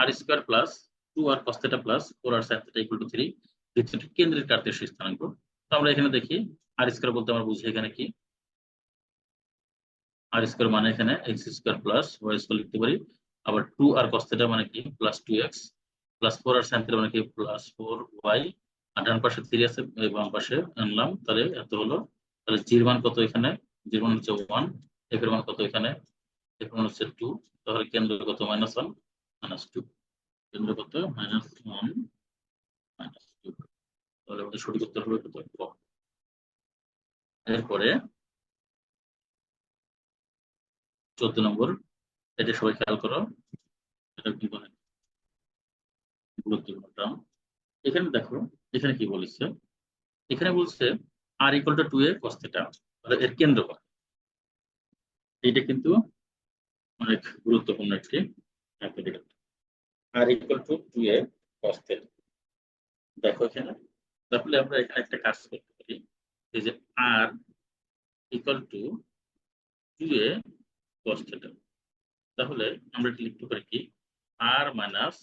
R square plus two r theta plus four r sine theta equal to three দ্বিতীয়টি কেন্দ্রের কার্তেশীয় স্থানাঙ্ক। তো আমরা এখানে দেখি আর স্কোয়ার বলতে আমরা বুঝি এখানে কি? আর স্কোয়ার মানে এখানে x square plus y square লিখতে পারি। আবার টু আর থিটা মানে কি? Plus two x plus four r sine theta মানে কি? প্লাস ফোর ওয়াই আর ডান পাশে থ্রি আছে বাম পাশে আনলাম, তাহলে এত হলো। তাহলে জির মান কত এখানে? জির মান হচ্ছে ওয়ান এফ এর মান কত এখানে? এফ মান হচ্ছে টু তাহলে কেন্দ্র কত? মাইনাস ওয়ান মাইনাস টু কেন্দ্র কত মাইনাস ওয়ান মাইনাস টু তাহলে আমাদের সঠিক উত্তর হবে কত এরপরে চোদ্দ নম্বর, এটা সবাই খেয়াল করো, এটা অনেক গুরুত্বপূর্ণ টার্ম এখানে দেখো, এখানে কি বলেছে? এখানে বলছে r equal to two a cos theta এর কেন্দ্র কত এইটা কিন্তু অনেক গুরুত্বপূর্ণ একটি r equal to two a cos theta দেখো এখানে। তাহলে আমরা এখানে একটা কাজ করতে পারি। এই যে r equal to two a cos theta তাহলে আমরা এটা লিখতে পারি কি? R minus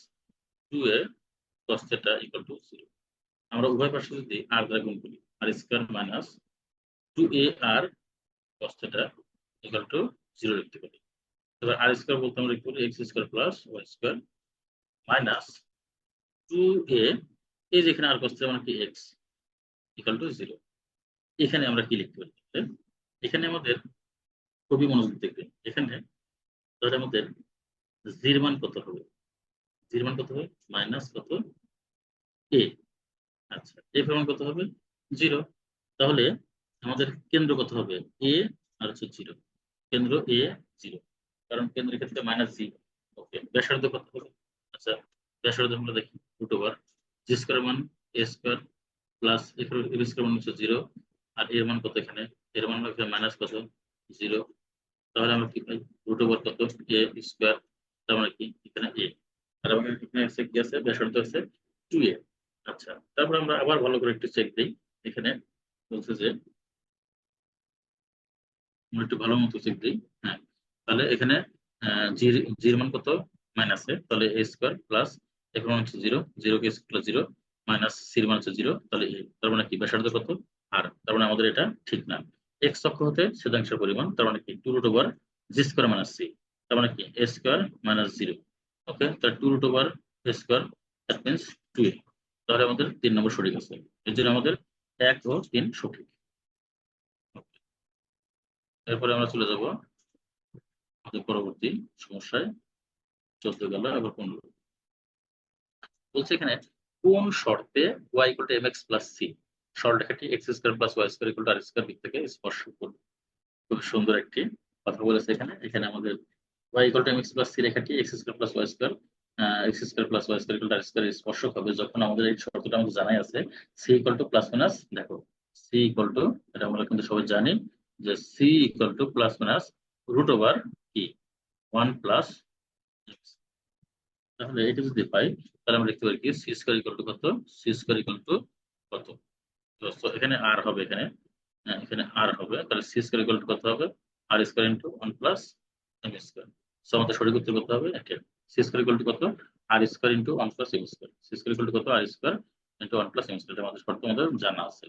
two a theta equal to 0 আমরা উভয় পাশে যদি r দ্বারা গুণ করি, r square minus 2ar cos theta equal to 0 লিখতে পারি। এবার r স্কয়ার বলতে আমরা লিখতে x square plus y square minus two a এই যেখানে cos theta মানে কি? এক্স equal to 0 এখানে আমরা কি লিখতে পারি? এখানে আমাদের খুবই মনোযোগ দেখবে এখানে তাহলে আমাদের জির মান কত হবে? জির মান কত হবে? মাইনাস কত? এ আচ্ছা এ মান কত হবে? জিরো তাহলে আমাদের কেন্দ্র কত হবে? এ আর হচ্ছে জিরো কেন্দ্র এ জিরো কারণ কেন্দ্রের ক্ষেত্রে মাইনাস জি ওকে ব্যাসার্ধ কত হবে? আচ্ছা ব্যাসার্ধ আমরা দেখি রুট ওভার জি স্কোয়ার মান a square plus a square মান হচ্ছে জিরো আর এর মান কত এখানে? এর মান এখানে মাইনাস কত? জিরো তাহলে আমরা কি পাই? রুট ওভার কত? এ স্কোয়ার তার মানে কি? এখানে এ আর আমাদের এখানে আছে কি আছে? ব্যাসার্ধ আছে টু এ আচ্ছা তারপর আমরা আবার ভালো করে একটু চেক দিই। এখানে বলছে যে, আমরা একটু ভালো মতো চেক দিই। হ্যাঁ। তাহলে এখানে জির জির মান কত? মাইনাসে তাহলে এ স্কোয়ার প্লাস এখন হচ্ছে জিরো। জিরো কে স্কোয়ার জিরো মাইনাস সির মান হচ্ছে জিরো। তাহলে এ, তার মানে কি? ব্যাসার্ধ কত? আর। তার মানে আমাদের এটা ঠিক না। এক্স অক্ষ হতে ছেদাংশের পরিমাণ, তার মানে কি? Two root over g square minus c তার মানে কি? A square minus zero okay তাহলে two root over a square that means two a তাহলে আমাদের তিন নম্বর সঠিক আছে। এর জন্য আমাদের এক ও তিন সঠিক। এরপরে আমরা চলে যাব পরবর্তী সমস্যায় চোদ্দ গেল এবার পনেরো। বলছে এখানে, কোন শর্তে y equal to m x plus c সরলরেখাটি x square plus y square equal to r square দিক থেকে স্পর্শ করবে। খুব সুন্দর একটি কথা বলেছে এখানে। এখানে আমাদের y equal to m x plus c রেখাটি x square plus y square x square plus y square equal square স্পর্শক হবে। যখন আমাদের এই শর্তটা আমাদের জানাই আছে c equal to plus minus দেখো সি ইকুয়াল টু এটা আমরা কিন্তু সবাই জানি যে c equal to plus minus root over one plus তাহলে এটা যদি পাই তাহলে আমরা লিখতে পারি কি? সি স্কোয়ার ইকুয়াল টু কত? সি স্কোয়ার ইকুয়াল টু কত? তো এখানে আর হবে এখানে। হ্যাঁ, এখানে আর হবে। তাহলে সি স্কোয়ার ইকুয়াল টু কত হবে? R square into one plus m square. So আমাদের সঠিক উত্তর করতে হবে এটা সি স্কোয়ার ইকুয়াল টু কত? R square into one plus m square. C square equal to কত? R square into one plus m square. আমাদের শর্ত আমাদের জানা আছে।